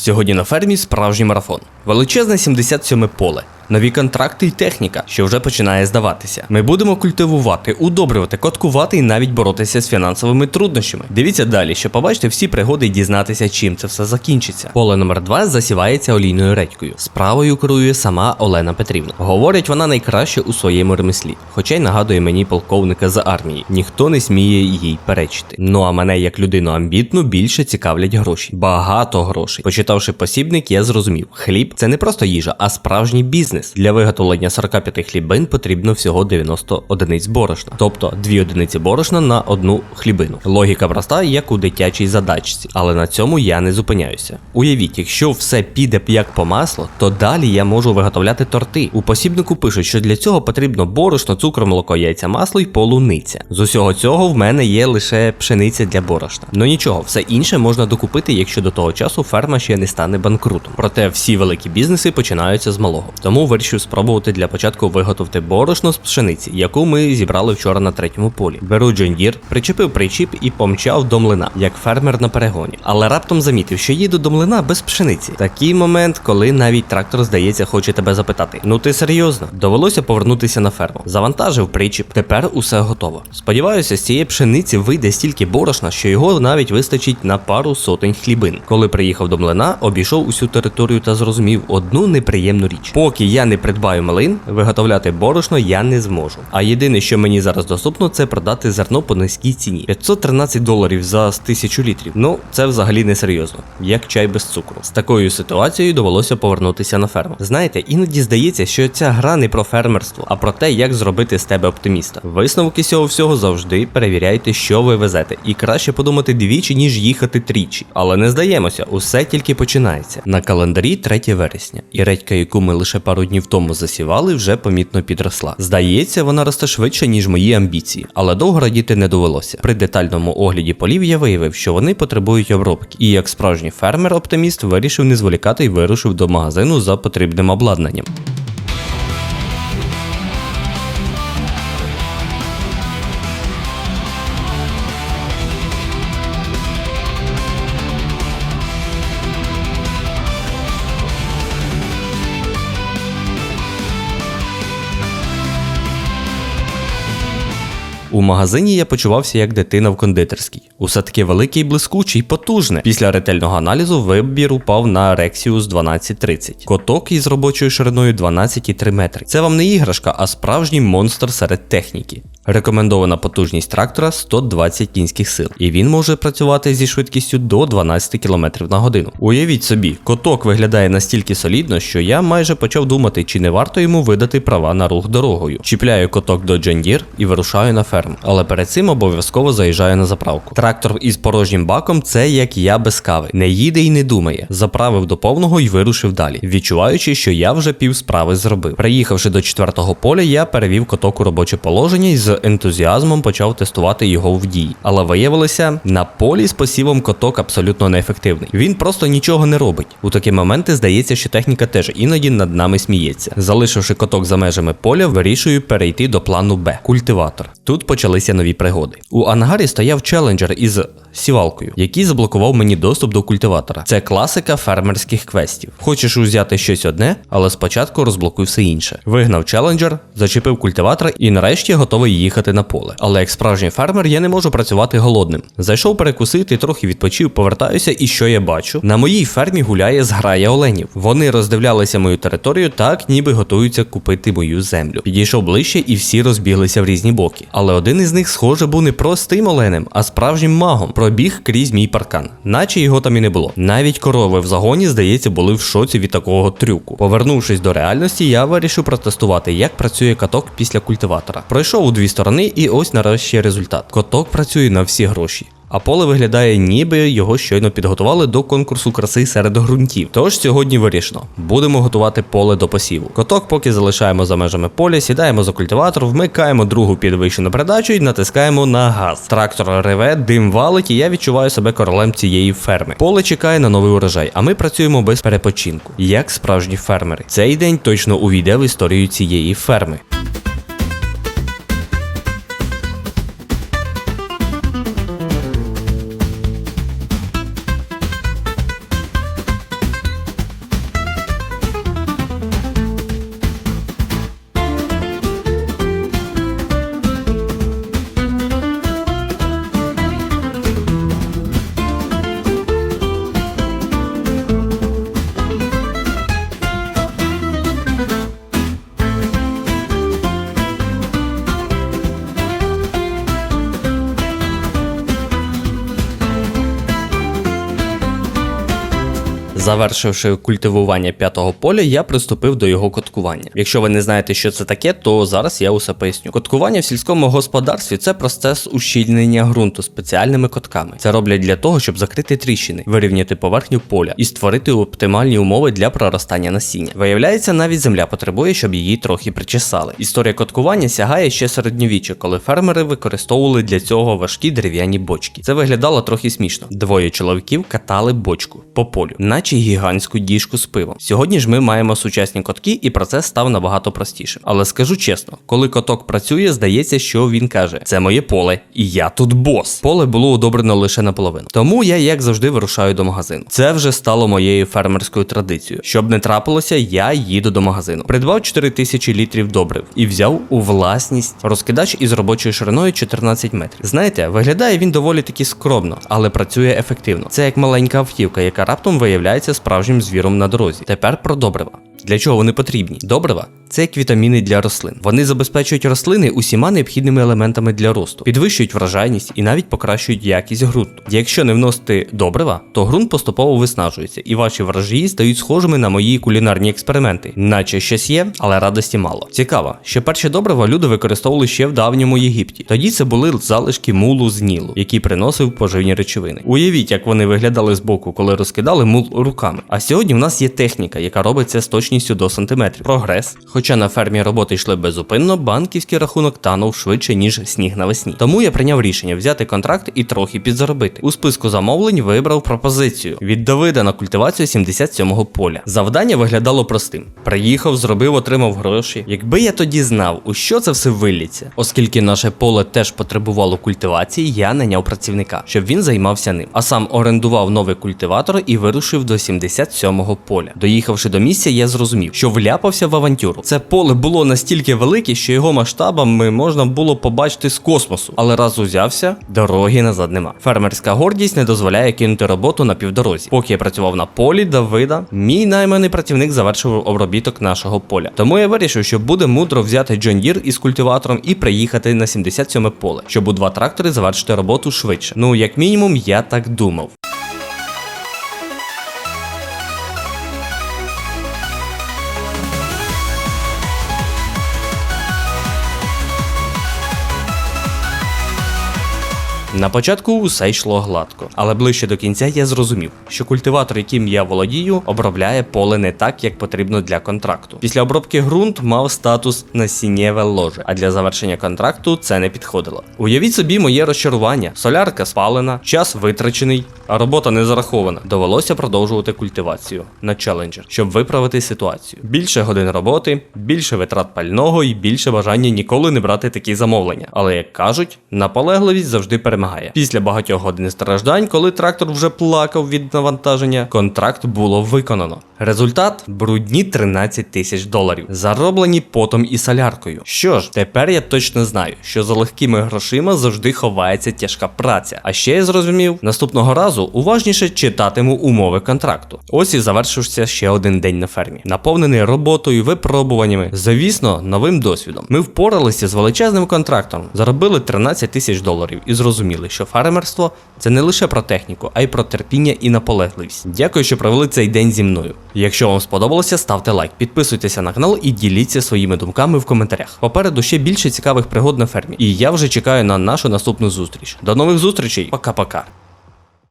Сьогодні на фермі справжній марафон. Величезне 77 поле. Нові контракти і техніка, що вже починає здаватися. Ми будемо культивувати, удобрювати, коткувати і навіть боротися з фінансовими труднощами. Дивіться далі, щоб побачити всі пригоди і дізнатися, чим це все закінчиться. Поле номер 2 засівається олійною редькою. Справою керує сама Олена Петрівна. Говорить, вона найкраще у своєму ремеслі, хоча й нагадує мені полковника з армії. Ніхто не сміє їй перечити. Ну а мене, як людину амбітну, більше цікавлять гроші. Багато грошей. Почитавши посібник, я зрозумів, хліб це не просто їжа, а справжній бізнес. Для виготовлення 45 хлібин потрібно всього 90 одиниць борошна, тобто 2 одиниці борошна на одну хлібину. Логіка проста, як у дитячій задачці, але на цьому я не зупиняюся. Уявіть, якщо все піде як по маслу, то далі я можу виготовляти торти. У посібнику пишуть, що для цього потрібно борошно, цукор, молоко, яйця, масло і полуниця. З усього цього в мене є лише пшениця для борошна. Ну нічого, все інше можна докупити, якщо до того часу ферма ще не стане банкрутом. Проте всі великі бізнеси починаються з малого. Тому вирішив спробувати для початку виготовити борошно з пшениці, яку ми зібрали вчора на третьому полі. Беру джондір, причепив причіп і помчав до млина, як фермер на перегоні. Але раптом замітив, що їду до млина без пшениці. Такий момент, коли навіть трактор, здається, хоче тебе запитати: ну ти серйозно? Довелося повернутися на ферму. Завантажив причіп, тепер усе готово. Сподіваюся, з цієї пшениці вийде стільки борошна, що його навіть вистачить на пару сотень хлібин. Коли приїхав до млина, обійшов усю територію та зрозумів одну неприємну річ. Поки я не придбаю млин, виготовляти борошно я не зможу. А єдине, що мені зараз доступно, це продати зерно по низькій ціні. 513 доларів за 1000 літрів. Ну, це взагалі не серйозно, як чай без цукру. З такою ситуацією довелося повернутися на ферму. Знаєте, іноді здається, що ця гра не про фермерство, а про те, як зробити з тебе оптиміста. Висновки цього всього завжди перевіряйте, що ви везете, і краще подумати двічі, ніж їхати тричі. Але не здаємося, усе тільки починається. На календарі 3 вересня, і редька, яку ми лише пару днів тому засівали, вже помітно підросла. Здається, вона росте швидше, ніж мої амбіції, але довго радіти не довелося. При детальному огляді полів я виявив, що вони потребують обробки. І як справжній фермер-оптиміст вирішив не зволікати і вирушив до магазину за потрібним обладнанням. У магазині я почувався як дитина в кондитерській. Усе таки великий, блискучий, потужне. Після ретельного аналізу вибір упав на Rexius 1230. Коток із робочою шириною 12,3 метри. Це вам не іграшка, а справжній монстр серед техніки. Рекомендована потужність трактора 120 кінських сил, і він може працювати зі швидкістю до 12 км на годину. Уявіть собі, коток виглядає настільки солідно, що я майже почав думати, чи не варто йому видати права на рух дорогою. Чіпляю коток до Джендір і вирушаю на ферму. Але перед цим обов'язково заїжджаю на заправку. Трактор із порожнім баком це як я без кави. Не їде і не думає. Заправив до повного і вирушив далі, відчуваючи, що я вже пів справи зробив. Приїхавши до четвертого поля, я перевів коток у робоче положення і з ентузіазмом почав тестувати його в дії. Але виявилося, на полі з посівом коток абсолютно неефективний. Він просто нічого не робить. У такі моменти здається, що техніка теж іноді над нами сміється. Залишивши коток за межами поля, вирішую перейти до плану Б культиватор. Тут почалися нові пригоди. У ангарі стояв челенджер із сівалкою, який заблокував мені доступ до культиватора. Це класика фермерських квестів. Хочеш узяти щось одне, але спочатку розблокуй все інше. Вигнав челенджер, зачепив культиватор і нарешті готовий їхати на поле. Але як справжній фермер я не можу працювати голодним. Зайшов перекусити, трохи відпочив, повертаюся, і що я бачу? На моїй фермі гуляє зграя оленів. Вони роздивлялися мою територію так, ніби готуються купити мою землю. Підійшов ближче і всі розбіглися в різні боки. Але один із них, схоже, був не простим оленем, а справжнім магом. Пробіг крізь мій паркан, наче його там і не було. Навіть корови в загоні, здається, були в шоці від такого трюку. Повернувшись до реальності, я вирішив протестувати, як працює каток після культиватора. Пройшов у дві сторони, і ось нарешті результат. Коток працює на всі гроші. А поле виглядає, ніби його щойно підготували до конкурсу краси серед ґрунтів. Тож сьогодні вирішено, будемо готувати поле до посіву. Коток поки залишаємо за межами поля, сідаємо за культиватор, вмикаємо другу підвищену передачу і натискаємо на газ. Трактор реве, дим валить, і я відчуваю себе королем цієї ферми. Поле чекає на новий урожай, а ми працюємо без перепочинку, як справжні фермери. Цей день точно увійде в історію цієї ферми. Завершивши культивування п'ятого поля, я приступив до його коткування. Якщо ви не знаєте, що це таке, то зараз я усе поясню. Коткування в сільському господарстві це процес ущільнення ґрунту спеціальними котками. Це роблять для того, щоб закрити тріщини, вирівняти поверхню поля і створити оптимальні умови для проростання насіння. Виявляється, навіть земля потребує, щоб її трохи причесали. Історія коткування сягає ще середньовіччя, коли фермери використовували для цього важкі дерев'яні бочки. Це виглядало трохи смішно. Двоє чоловіків катали бочку по полю, наче гігантську діжку з пивом. Сьогодні ж ми маємо сучасні котки, і процес став набагато простішим. Але скажу чесно, коли коток працює, здається, що він каже: це моє поле, і я тут бос. Поле було удобрено лише наполовину. Тому я, як завжди, вирушаю до магазину. Це вже стало моєю фермерською традицією. Щоб не трапилося, я їду до магазину. Придбав 4000 літрів добрив і взяв у власність розкидач із робочою шириною 14 метрів. Знаєте, виглядає він доволі таки скромно, але працює ефективно. Це як маленька автівка, яка раптом виявляється справжнім звіром на дорозі. Тепер про добрива. Для чого вони потрібні? Добрива це як вітаміни для рослин. Вони забезпечують рослини усіма необхідними елементами для росту, підвищують вражайність і навіть покращують якість ґрунту. Якщо не вносити добрива, то ґрунт поступово виснажується, і ваші врожаї стають схожими на мої кулінарні експерименти, наче щось є, але радості мало. Цікаво, що перші добрива люди використовували ще в давньому Єгипті. Тоді це були залишки мулу з Нілу, який приносив поживні речовини. Уявіть, як вони виглядали збоку, коли розкидали мул руками. А сьогодні в нас є техніка, яка робить це з точністю до сантиметрів. Прогрес. Хоча на фермі роботи йшли безупинно, банківський рахунок танув швидше, ніж сніг навесні. Тому я прийняв рішення взяти контракт і трохи підзаробити. У списку замовлень вибрав пропозицію від Давида на культивацію 77-го поля. Завдання виглядало простим: приїхав, зробив, отримав гроші. Якби я тоді знав, у що це все вилліться, оскільки наше поле теж потребувало культивації, я наняв працівника, щоб він займався ним. А сам орендував новий культиватор і вирушив до 77-го поля. Доїхавши до місця, я зрозумів, що вляпався в авантюру. Це поле було настільки велике, що його масштабами можна було побачити з космосу. Але раз узявся, дороги назад нема. Фермерська гордість не дозволяє кинути роботу на півдорозі. Поки я працював на полі Давида, мій найманий працівник завершив обробіток нашого поля. Тому я вирішив, що буде мудро взяти John Deere із культиватором і приїхати на 77 поле, щоб у два трактори завершити роботу швидше. Ну, як мінімум, я так думав. На початку усе йшло гладко, але ближче до кінця я зрозумів, що культиватор, яким я володію, обробляє поле не так, як потрібно для контракту. Після обробки ґрунт мав статус насіннєве ложе, а для завершення контракту це не підходило. Уявіть собі моє розчарування: солярка спалена, час витрачений, а робота не зарахована. Довелося продовжувати культивацію на челенджер, щоб виправити ситуацію. Більше годин роботи, більше витрат пального і більше бажання ніколи не брати такі замовлення. Але як кажуть, наполегливість завжди перемагає. Після багатьох годин страждань, коли трактор вже плакав від навантаження, контракт було виконано. Результат брудні 13 тисяч доларів, зароблені потом і соляркою. Що ж, тепер я точно знаю, що за легкими грошима завжди ховається тяжка праця. А ще я зрозумів, наступного разу уважніше читатиму умови контракту. Ось і завершився ще один день на фермі, наповнений роботою, випробуваннями, звісно, новим досвідом. Ми впоралися з величезним контрактом, заробили 13 тисяч доларів і зрозуміли, що фермерство це не лише про техніку, а й про терпіння і наполегливість. Дякую, що провели цей день зі мною. Якщо вам сподобалося, ставте лайк, підписуйтеся на канал і діліться своїми думками в коментарях. Попереду ще більше цікавих пригод на фермі. І я вже чекаю на нашу наступну зустріч. До нових зустрічей, пока-пока.